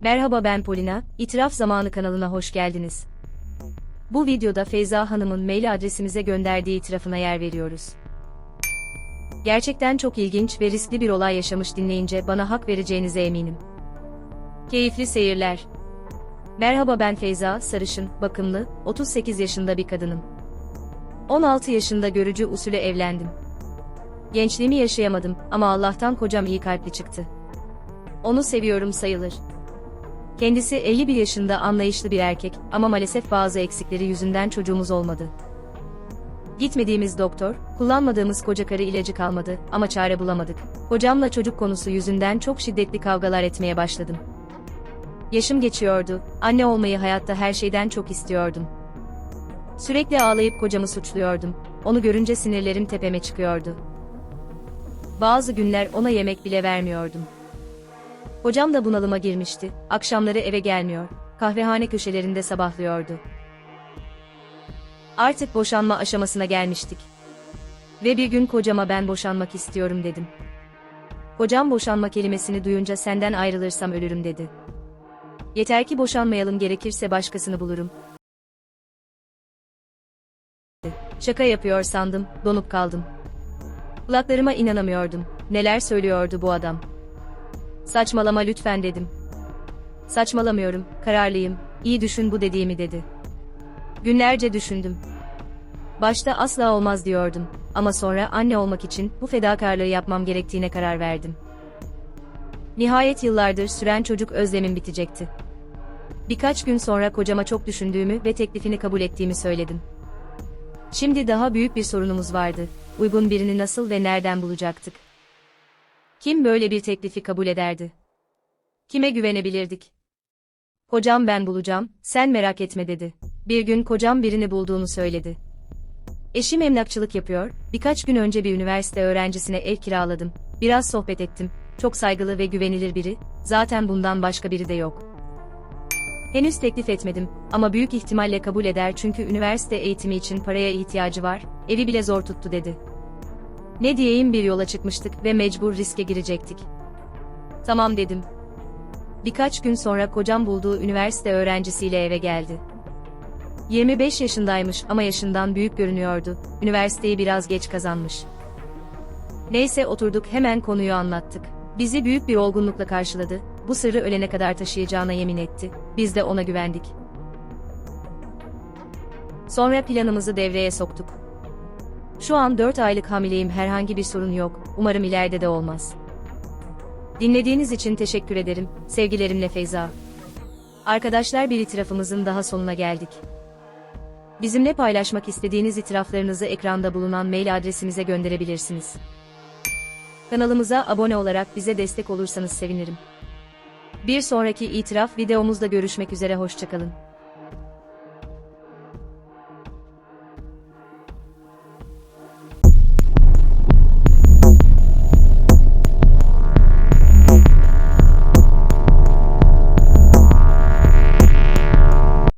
Merhaba ben Polina, İtiraf Zamanı kanalına hoş geldiniz. Bu videoda Feyza Hanım'ın mail adresimize gönderdiği itirafına yer veriyoruz. Gerçekten çok ilginç ve riskli bir olay yaşamış dinleyince bana hak vereceğinize eminim. Keyifli seyirler. Merhaba ben Feyza, sarışın, bakımlı, 38 yaşında bir kadınım. 16 yaşında görücü usulü evlendim. Gençliğimi yaşayamadım ama Allah'tan kocam iyi kalpli çıktı. Onu seviyorum sayılır. Kendisi 51 yaşında anlayışlı bir erkek ama maalesef bazı eksikleri yüzünden çocuğumuz olmadı. Gitmediğimiz doktor, kullanmadığımız koca karı ilacı kalmadı ama çare bulamadık. Hocamla çocuk konusu yüzünden çok şiddetli kavgalar etmeye başladım. Yaşım geçiyordu, anne olmayı hayatta her şeyden çok istiyordum. Sürekli ağlayıp kocamı suçluyordum. Onu görünce sinirlerim tepeme çıkıyordu. Bazı günler ona yemek bile vermiyordum. Hocam da bunalıma girmişti. Akşamları eve gelmiyor. Kahvehane köşelerinde sabahlıyordu. Artık boşanma aşamasına gelmiştik. Ve bir gün kocama ben boşanmak istiyorum dedim. Kocam boşanma kelimesini duyunca senden ayrılırsam ölürüm dedi. Yeter ki boşanmayalım gerekirse başkasını bulurum. Şaka yapıyor sandım, donup kaldım. Kulaklarıma inanamıyordum. Neler söylüyordu bu adam? Saçmalama lütfen dedim. Saçmalamıyorum, kararlıyım, iyi düşün bu dediğimi dedi. Günlerce düşündüm. Başta asla olmaz diyordum ama sonra anne olmak için bu fedakarlığı yapmam gerektiğine karar verdim. Nihayet yıllardır süren çocuk özlemim bitecekti. Birkaç gün sonra kocama çok düşündüğümü ve teklifini kabul ettiğimi söyledim. Şimdi daha büyük bir sorunumuz vardı. Uygun birini nasıl ve nereden bulacaktık? Kim böyle bir teklifi kabul ederdi? Kime güvenebilirdik? Kocam ben bulacağım, sen merak etme dedi. Bir gün kocam birini bulduğunu söyledi. Eşim emlakçılık yapıyor, birkaç gün önce bir üniversite öğrencisine ev kiraladım. Biraz sohbet ettim, çok saygılı ve güvenilir biri, zaten bundan başka biri de yok. Henüz teklif etmedim ama büyük ihtimalle kabul eder çünkü üniversite eğitimi için paraya ihtiyacı var, evi bile zor tuttu dedi. Ne diyeyim bir yola çıkmıştık ve mecbur riske girecektik. Tamam dedim. Birkaç gün sonra kocam bulduğu üniversite öğrencisiyle eve geldi. 25 yaşındaymış ama yaşından büyük görünüyordu. Üniversiteyi biraz geç kazanmış. Neyse oturduk hemen konuyu anlattık. Bizi büyük bir olgunlukla karşıladı. Bu sırrı ölene kadar taşıyacağına yemin etti. Biz de ona güvendik. Sonra planımızı devreye soktuk. Şu an 4 aylık hamileyim herhangi bir sorun yok. Umarım ileride de olmaz. Dinlediğiniz için teşekkür ederim. Sevgilerimle Feyza. Arkadaşlar bir itirafımızın daha sonuna geldik. Bizimle paylaşmak istediğiniz itiraflarınızı ekranda bulunan mail adresimize gönderebilirsiniz. Kanalımıza abone olarak bize destek olursanız sevinirim. Bir sonraki itiraf videomuzda görüşmek üzere hoşçakalın.